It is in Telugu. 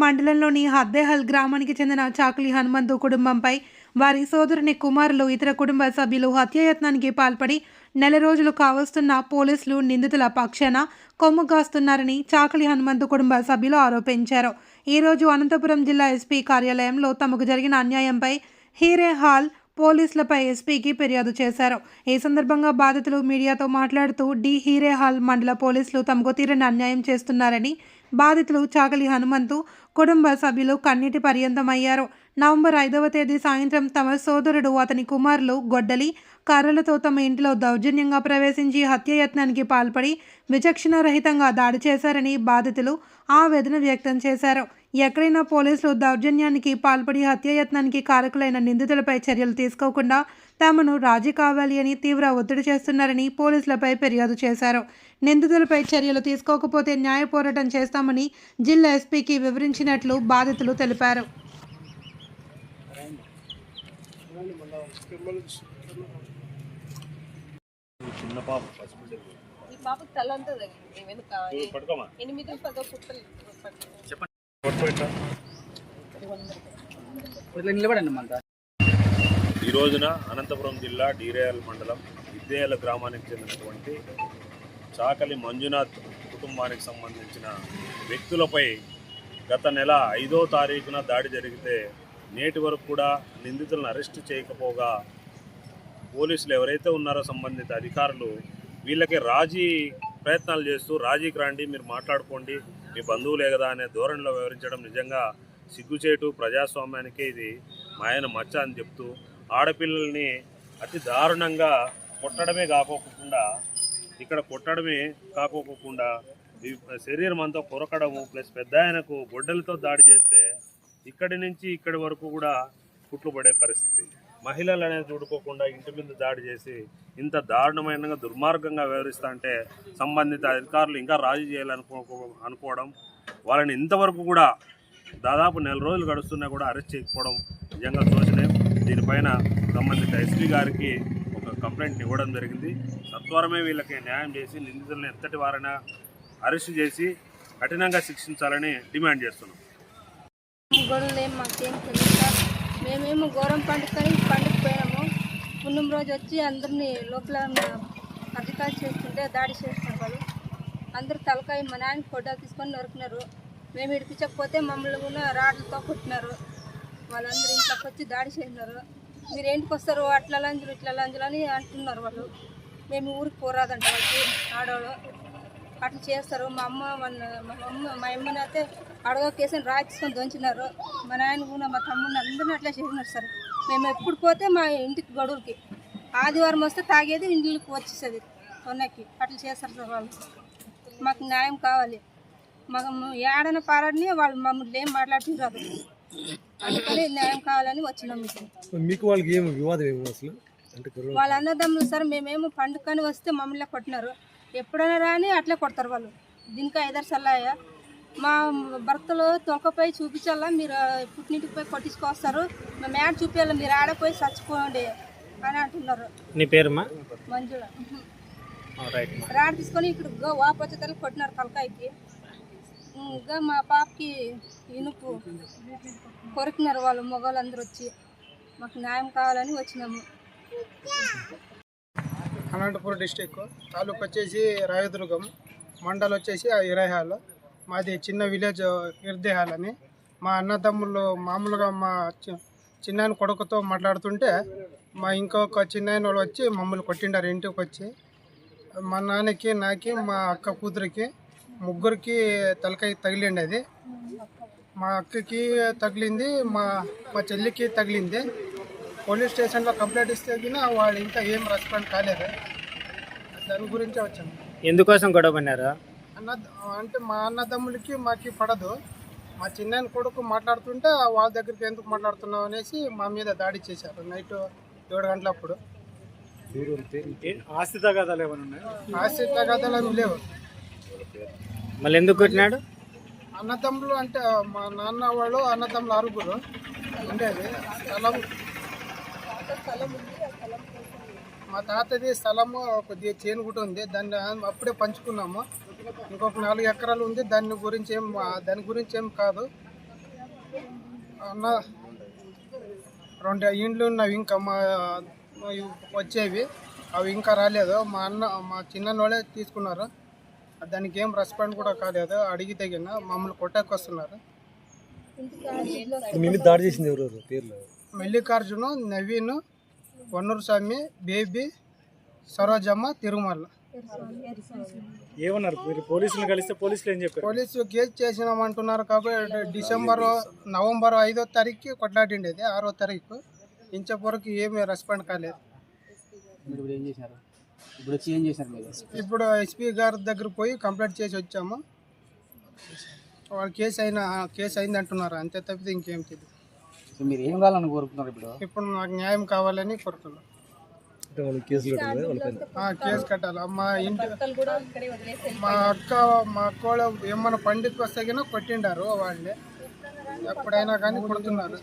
మండలంలోని హద్దేహల్ గ్రామానికి చెందిన చాకులి హనుమంతు కుటుంబంపై వారి సోదరుని కుమారులు ఇతర కుటుంబ సభ్యులు హత్యాయత్నానికి పాల్పడి నెల రోజులు కావస్తున్న పోలీసులు నిందితుల పక్షాన కొమ్ము కాస్తున్నారని చాకలి హనుమంతు కుటుంబ సభ్యులు ఆరోపించారు. ఈరోజు అనంతపురం జిల్లా ఎస్పీ కార్యాలయంలో తమకు జరిగిన అన్యాయంపై హీరే హాల్ పోలీసులపై ఎస్పీకి ఫిర్యాదు చేశారు. ఈ సందర్భంగా బాధితులు మీడియాతో మాట్లాడుతూ డి హీరే హాల్ మండల పోలీసులు తమకు తీరని అన్యాయం చేస్తున్నారని బాధితులు చాకలి హనుమంతు కుటుంబ సభ్యులు కన్నీటి పర్యంతమయ్యారు. నవంబర్ ఐదవ తేదీ సాయంత్రం తమ సోదరుడు అతని కుమారులు గొడ్డలి కర్రలతో తమ ఇంట్లో దౌర్జన్యంగా ప్రవేశించి హత్యయత్నానికి పాల్పడి విచక్షణారహితంగా దాడి చేశారని బాధితులు ఆవేదన వ్యక్తం చేశారు. ఎక్కడైనా పోలీసులు దౌర్జన్యానికి పాల్పడి హత్యాయత్నానికి కారకులైన నిందితులపై చర్యలు తీసుకోకుండా తమను రాజీ కావాలి అని తీవ్ర ఒత్తిడి చేస్తున్నారని పోలీసులపై ఫిర్యాదు చేశారు. నిందితులపై చర్యలు తీసుకోకపోతే న్యాయ పోరాటం చేస్తామని జిల్లా ఎస్పీకి వివరించినట్లు బాధితులు తెలిపారు. చిన్న పాప ఈ పాపకి తలంతా ఎనిమిది కుట్టలు. ఈ రోజున అనంతపురం జిల్లా డీరేయల్ మండలం విద్యేల గ్రామానికి చెందినటువంటి చాకలి మంజునాథ్ కుటుంబానికి సంబంధించిన వ్యక్తులపై గత నెల ఐదో తారీఖున దాడి జరిగితే నేటి వరకు కూడా నిందితులను అరెస్ట్ చేయకపోగా పోలీసులు ఎవరైతే ఉన్నారో సంబంధిత అధికారులు వీళ్ళకి రాజీ ప్రయత్నాలు చేస్తూ రాజీకి రండి మీరు మాట్లాడుకోండి మీ బంధువులే కదా అనే ధోరణిలో వివరించడం నిజంగా సిగ్గుచేటు ప్రజాస్వామ్యానికే ఇది మాయన మచ్చ అని చెప్తూ ఆడపిల్లల్ని అతి దారుణంగా కొట్టడమే కాకోకుండా ఇక్కడ కొట్టడమే కాకోకుండా శరీరం అంతా కొరకడము ప్లస్ పెద్ద ఆయనకు గొడ్డలతో దాడి చేస్తే ఇక్కడి నుంచి ఇక్కడి వరకు కూడా కుట్లు పడే పరిస్థితి. మహిళలు అనేది చూడుకోకుండా ఇంటి మీద దాడి చేసి ఇంత దారుణమైన దుర్మార్గంగా వ్యవహరిస్తా అంటే సంబంధిత అధికారులు ఇంకా రాజీ చేయాలనుకో అనుకోవడం వాళ్ళని ఇంతవరకు కూడా దాదాపు నెల రోజులు గడుస్తున్నా కూడా అరెస్ట్ చేయకపోవడం నిజంగా శోచనీయం దీనిపైన సంబంధిత ఎస్పీ గారికి ఒక కంప్లైంట్ ఇవ్వడం జరిగింది. సత్వరమే వీళ్ళకి న్యాయం చేసి నిందితులను ఎంతటి వారైనా అరెస్ట్ చేసి కఠినంగా శిక్షించాలని డిమాండ్ చేస్తున్నాం. గొడవలు ఏం మాకేం తెలియదు మేమేమో ఘోరం పండుకొని పండుగ పోయినాము పున్నం రోజు వచ్చి అందరినీ లోపల అధికారులు చేస్తుంటే దాడి చేస్తున్నారు వాళ్ళు. అందరూ తలకాయ మా నాయన ఫోటో తీసుకొని నరుకున్నారు. మేము ఇడిపించకపోతే మమ్మల్ని కూడా రాడ్లతో కొట్టినారు వాళ్ళందరూ ఇంట్లోకి వచ్చి దాడి చేసినారు మీరు ఏంటికి వస్తారు అట్లా లంజులు ఇట్లా లంజులు అని అంటున్నారు వాళ్ళు. మేము ఊరికి పోరాదంట వాళ్ళకి ఆడవాళ్ళు. అట్లా చేస్తారు. మా అమ్మ మా అమ్మ మా అమ్మని అయితే అడగ కేసుని రాయి తీసుకొని దొంచినారు. మా నాయన కూడా మా తమ్ముడిని అందరిని అట్లా చేసినారు సార్. మేము ఎప్పుడు పోతే మా ఇంటికి గడువులకి. ఆదివారం వస్తే తాగేది ఇంటికి వచ్చేసేది. కొన్నకి అట్లా చేస్తారు సార్ వాళ్ళు. మాకు న్యాయం కావాలి. మాకు ఏడన పారాడిని వాళ్ళు మమ్మల్ని ఏం మాట్లాడుతున్నారు అందుకని న్యాయం కావాలని వచ్చినాం మీకు వాళ్ళకి ఏమి వివాదం ఏమి అసలు? వాళ్ళ అన్నదమ్ములు సార్ మేమేమో పండుగని వస్తే మమ్మల్ని కొట్టినారు. ఎప్పుడైనా రాని అట్లే కొడతారు వాళ్ళు. దీనికి ఐదారు సల్లాయ? మా భర్తలు తొంకపై చూపించాలా? మీరు పుట్టింటికి పోయి కొట్టించుకొస్తారు. మేము యాడ చూపించాలి మీరు ఆడపోయి చచ్చిపోండి అని అంటున్నారు. నీ పేరుమా మంజుల. రాడ తీసుకొని ఇక్కడ వాపచ్చతలు కొట్టినారు తలకాయకి. ఇంకా మా పాపకి ఇనుపు కొరికినారు వాళ్ళు మగవాళ్ళందరూ వచ్చి. మాకు న్యాయం కావాలని వచ్చినాము. అనంతపురం డిస్టిక్. తాలూకు వచ్చేసి రాయదుర్గం. మండల్ వచ్చేసి ఇరహాల్ మాది చిన్న విలేజ్ ఇర్దేహాల్ అని. మా అన్నదమ్ములు మామూలుగా మా చి- చిన్నాయన కొడుకుతో మాట్లాడుతుంటే మా ఇంకొక చిన్నాయన వాళ్ళు వచ్చి మమ్మల్ని కొట్టిండారు ఇంటికి వచ్చి. మా నాన్నకి నాకి మా అక్క కూతురికి ముగ్గురికి తలకాయ తగిలిండి అది మా అక్కకి తగిలింది మా మా చెల్లికి తగిలింది. పోలీస్ స్టేషన్లో కంప్లైంట్ ఇస్తే గిన వాళ్ళు ఇంకా ఏం రెస్పాండ్ కాలేదు. దాని గురించే వచ్చాము ఎందుకోసం గొడవ పడినారు? అన్న అంటే మా అన్నదమ్ములకి మాకి పడదు. మా చిన్న కొడుకు మాట్లాడుతుంటే వాళ్ళ దగ్గరికి ఎందుకు మాట్లాడుతున్నావు అనేసి మా మీద దాడి చేశారు నైట్ ఏడు గంటలప్పుడు. ఆస్తి తగాదాలు ఏమైనా ఉన్నాయి? ఆస్తి తగాదాలు ఏమి లేవు. మళ్ళీ ఎందుకు కొట్టినాడు? అన్నదమ్ములు అంటే మా నాన్న వాళ్ళు అన్నదమ్ములు అరుగురు ఉండేది. స్థలం మా తాతది స్థలము కొద్దిగా చేను కూడా ఉంది. దాన్ని అప్పుడే పంచుకున్నాము. ఇంకొక నాలుగు ఎకరాలు ఉంది. దాని గురించి ఏం దాని గురించి ఏం కాదు. అన్న రెండు ఇండ్లు ఉన్నవి ఇంకా మా వచ్చేవి. అవి ఇంకా రాలేదు. మా అన్న మా చిన్నోళ్ళే తీసుకున్నారు. దానికి ఏం రెస్పాండ్ కూడా కాలేదు. అడిగి తగిన మమ్మల్ని కొట్టకొస్తున్నారు. దాడి చేసింది ఎవరెవరు పేర్లు? మల్లికార్జును నవీన్ వన్నూరు స్వామి బేబీ సరోజమ్మ తిరుమల. ఏమన్నారు? మీరు కలిస్తే పోలీసులు ఏం చెప్పారు? పోలీసు కేసు చేసినామంటున్నారు కాబట్టి డిసెంబర్ నవంబర్ ఐదో తారీఖుకి కొట్లాడిండేది ఆరో తారీఖు. ఇంచవరకు ఏమీ రెస్పాండ్ కాలేదు. ఇప్పుడు ఏం చేసినారు ఇప్పుడు వచ్చి ఏం చేసినారు మీరు? ఇప్పుడు ఎస్పీ గారి దగ్గర పోయి కంప్లైంట్ చేసి వచ్చాము. వాళ్ళు కేసు అయినా కేసు అయింది అంటున్నారు అంతే తప్పితే ఇంకేం తెలియదు సో మీరు ఏం కావాలని కోరుకుంటున్నారు ఇప్పుడు? ఇప్పుడు నాకు న్యాయం కావాలని కోరుతున్నాను కేసు కట్టాలి. మా ఇంటి మా అక్క మా అక్క వాళ్ళు ఏమన్నా పండుగకి వస్తే కన్నా కొట్టిండారు వాళ్ళే. ఎప్పుడైనా కానీ కొడుతున్నారు.